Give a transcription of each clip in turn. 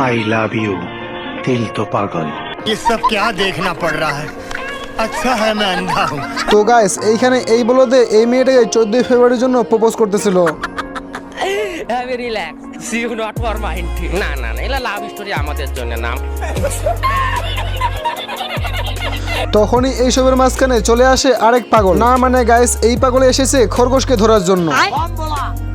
I love you दिल तो पागल ये सब क्या देखना पड़ रहा है अच्छा है मैं अंधा हूँ তো গাইস এইখানে এই বলদে এই মেয়েটাকে চোদ্দই ফেব্রুয়ারির জন্য প্রপোজ করতেছিল আমি relax you not for mind না না না এলা লাভ স্টোরি আমাদের জন্য নাম তখনই এইসবের মাঝখানে চলে আসে আরেক পাগল না মানে গাইস এই পাগলে এসেছে খরগোশকে ধরার জন্য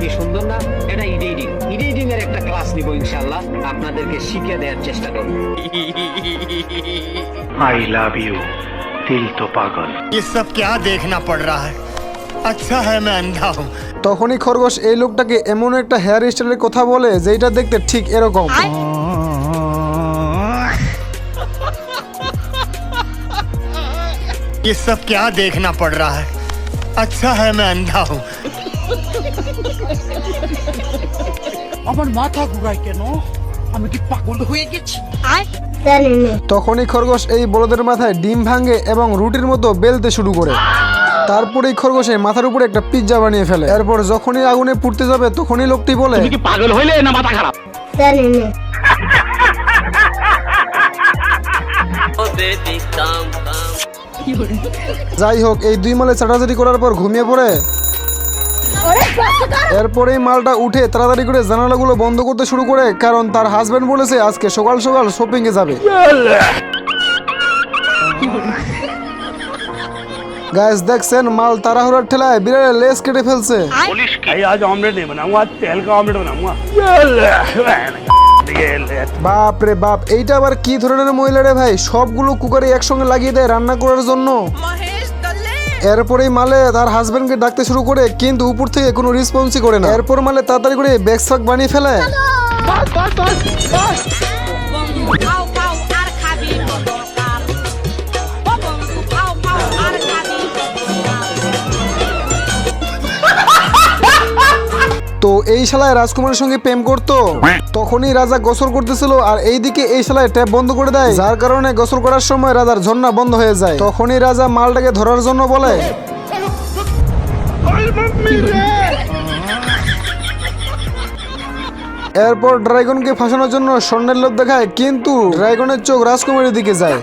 কি সুন্দর না এটা ইডিটিং ইডিটিং এর একটা ক্লাস নিব ইনশাআল্লাহ আপনাদেরকে শিখিয়ে দেওয়ার চেষ্টা করব आई लव यू दिल तो पागल ये सब क्या देखना पड़ रहा है अच्छा है मैं अंधा हूँ তখনই খরগোশ এই লোকটাকে এমন একটা হেয়ার স্টাইলের কথা বলে যেটা দেখতে ঠিক এরকম ये सब क्या देखना पड़ रहा है अच्छा है मैं अंधा हूँ আমার মাথা ঘুরায় কেন? আমি কি পাগল হয়ে গেছি? তখনই খরগোশ এই বলদের মাথায় ডিম ভাঙে এবং রুটির মতো বেলতে শুরু করে। তারপরে খরগোশে মাথার উপরে একটা পিৎজা বানিয়ে ফেলে। এরপর যখনই আগুনে পুড়তে যাবে তখনই লোকটি বলে ও বেবি কাম কাম যাই হোক এই দুই মালে চাটাচাটি করার পর ঘুমিয়ে পড়ে এরপরে এই মালটা উঠে তাড়াতাড়ি করে জানালাগুলো বন্ধ করতে শুরু করে, কারণ তার হাজবেন্ড বলেছে আজকে সকাল সকাল শপিং এ যাবে। গাইস দেখছেন, মাল তাড়াহুড়ার ঠেলায় বিড়ালের লেজ কেটে ফেলছে। বাপ রে বাপ, এইটা আবার কি ধরনের মহিলা রে ভাই? সবগুলো কুকারে একসঙ্গে লাগিয়ে দেয় রান্না করার জন্য। এরপরেই মালে তার হাজবেন্ডকে ডাকতে শুরু করে কিন্তু উপর থেকে কোনো রেসপন্সই করে না। এরপর মালে তাড়াতাড়ি করে ব্যাগ শাক বানিয়ে ফেলে। তো এই শালায় রাজকুমারের সঙ্গে প্রেম করতো? তখনই রাজা গোসল করতেছিল আর এইদিকে এই শালায় ট্যাপ বন্ধ করে দেয়। যার কারণে গোসল করার সময় রাজার ঝর্ণা বন্ধ হয়ে যায়। তখনই রাজা মালটাকে ধরার জন্য বলে এরপর ড্রাগনকে ফাঁসানোর জন্য স্বর্ণের লোভ দেখায় কিন্তু ড্রাগনের চোখ রাজকুমারের দিকে যায়।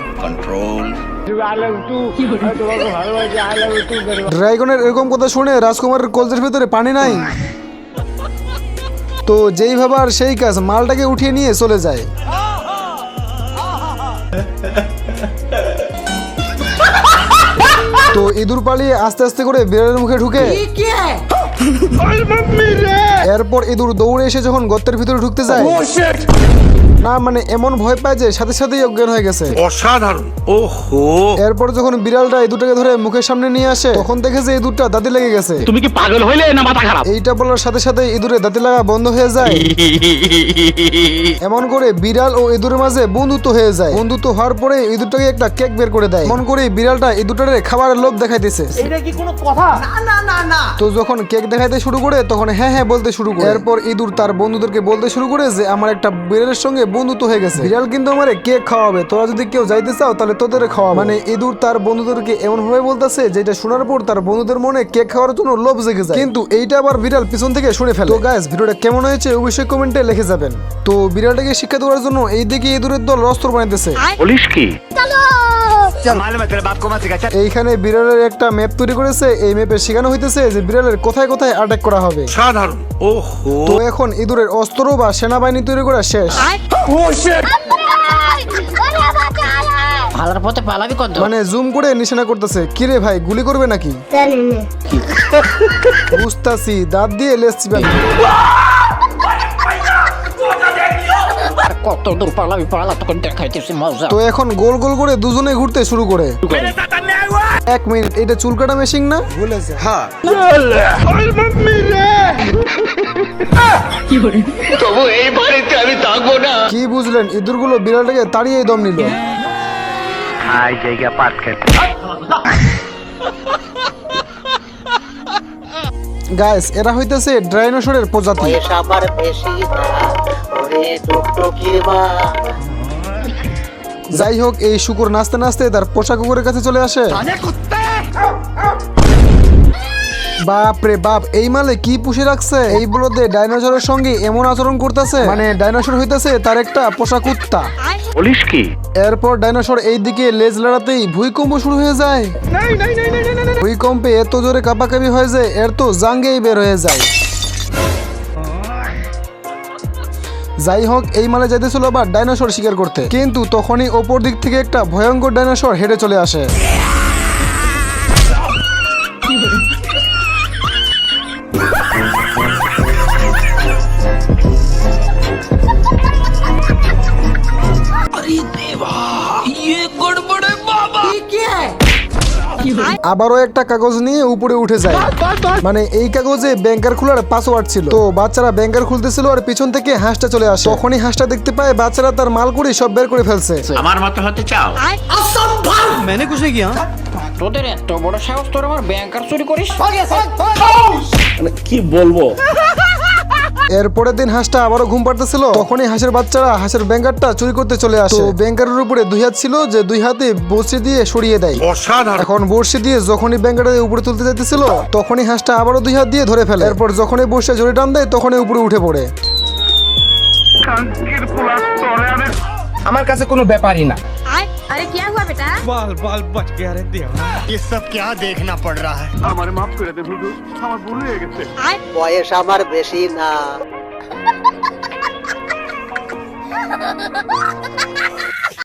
ড্রাগনের এরকম কথা শুনে রাজকুমারের কলজের ভিতরে পানি নাই। তো যেই ভাবার সেই কাজ মালটাকে উঠিয়ে নিয়ে চলে যায়। তো ইঁদুর পালিয়ে আস্তে আস্তে করে বিড়ালের মুখে ঢুকে। এরপর ইঁদুর দৌড়ে এসে যখন গর্তের ভিতরে ঢুকতে যায় না মানে এমন ভয় পায় যে সাথে সাথেই অজ্ঞান হয়ে গেছে। অসাধারণ। ওহো। এরপর যখন বিড়ালটা ইঁদুরটাকে ধরে মুখের সামনে নিয়ে আসে তখন দেখে যে এই ইঁদুরটা দাঁতে লেগে গেছে। তুমি কি পাগল হইলে না মাথা খারাপ? এইটা বলার সাথে সাথে ইঁদুরে দাঁতে লাগা বন্ধ হয়ে যায়। এমন করে বিড়াল ও ইঁদুরের মাঝে বন্ধুত্ব হয়ে যায়। বন্ধুত্ব হওয়ার পরে ইঁদুরটাকে একটা কেক বের করে দেয়। এমন করে বিড়ালটা ইঁদুরটারে খাবারের লোভ দেখাইতেছে। তো যখন কেক দেখাইতে শুরু করে তখন হ্যাঁ হ্যাঁ বলতে শুরু করে। এরপর ইঁদুর তার বন্ধুদেরকে বলতে শুরু করে যে আমার একটা বিড়ালের সঙ্গে বন্ধু তো হয়ে গেছে। বিড়াল কিন্তু আমার কেক খাওয়াবে? তোরা যদি কেউ যাইতে চাও তাহলে তোদের খাওয়া মানে ইঁদুর তার বন্ধুদেরকে এমন ভাবে বলতেছে যেটা শোনার পর তার বন্ধুদের মনে কেক খাওয়ার জন্য লোভ জেগে যায়। কিন্তু এইটা আবার বিড়াল পিছন থেকে শুনে ফেলে। তো গাইস ভিডিওটা কেমন হয়েছে অবশ্যই কমেন্টে লিখে যাবেন। তো বিড়ালটাকে শিক্ষা দেওয়ার জন্য এইদিকে ইঁদুরের দল রস্তর বানাইতেছে। বলিস কি? চল। এইখানে বিড়ালের একটা ম্যাপ তৈরি করেছে এই ম্যাপে শেখানো হইতেছে যে বিড়ালের কোথায় কোথায় অ্যাটাক করা হবে। সাধারণ। ওহো। তো এখন ইঁদুরের অস্ত্র বা সেনাবাহিনী তৈরি করা শেষ। ও শিট ভালার পথে পালাবি কত? মানে জুম করে নিশানা করতেছে। কি রে ভাই গুলি করবে নাকি? বুঝতাছি দাঁত দিয়ে লেস চিবাবি। আর কত দূর পালাবি পালা তখন দেখাইতেছি মজা। তো এখন গোল গোল করে দুজনে ঘুরতে শুরু করে। এক মিনিট এটা চুল কাটা মেশিন না? বলেছে হ্যাঁ কি বুঝলেন? ইঁদুরগুলো বিড়ালটাকে তাড়িয়ে দম নিল। আই জায়গা পাট খেতে গাইস এরা হইতেছে ডাইনোসরের প্রজাতি। যাই হোক এই শুকুর নাচতে নাচতে তার পোষা কুকুরের কাছে চলে আসে। বাপ রে বাপ এই মালে কি পুষে রাখছে? এই বলদে ডাইনোসরের সঙ্গে এমন আচরণ করতেছে মানে ডাইনোসর হইতেছে তার একটা পোষা কুত্তা। বলিস কি? এরপর ডাইনোসর এই দিকে লেজ লড়াতেই ভূমিকম্প শুরু হয়ে যায়। ভূমিকম্পে এত জোরে কাঁপাকাঁপি হয়ে যায় এর তো জাঙ্গেই বের হয়ে যায়। যাই হোক, এই মালে যাইতেছিল আবার ডাইনোসর শিকার করতে। কিন্তু তখনই ওপর দিক থেকে একটা ভয়ঙ্কর ডাইনোসর হেঁটে চলে আসে। আবারও একটা কাগজ নিয়ে উপরে উঠে যায়। মানে এই কাগজে ব্যাংকার খোলার পাসওয়ার্ড ছিল। তো বাচ্চারা ব্যাংকার খুলতেছিল আর পিছন থেকে হাঁসটা চলে আসে। তখনই হাঁসটা দেখতে পায় বাচ্চারা তার মাল করে সব বের করে ফেলছে। আমার মতো হতে চাও? মানে কুসে গিয়া। তোদের এত বড় সাহস তোর আমার ব্যাংকার চুরি করিস? এর পরের দিন হাঁসটা আবারও ঘুম পাড়তেছিল। তখনই হাঁসের বাচ্চারা হাঁসের ব্যাংকারটা চুরি করতে চলে আসে। তো ব্যাংকারের উপরে দুই হাত ছিল যে দুই হাতে বসে দিয়ে সরিয়ে দেয়। এখন বর্ষি দিয়ে যখনই ব্যাংকারটা উপরে তুলতে যাইতেছিল তখনই হাঁসটা আবারও দুই হাত দিয়ে ধরে ফেলে। এরপর যখনই বসে জোরে টান দেয় তখনই উপরে উঠে পড়ে। আমার কাছে কোনো ব্যাপারই না। अरे क्या हुआ बेटा ये सब क्या देखना पड़ रहा है বয়স আমার বেশি না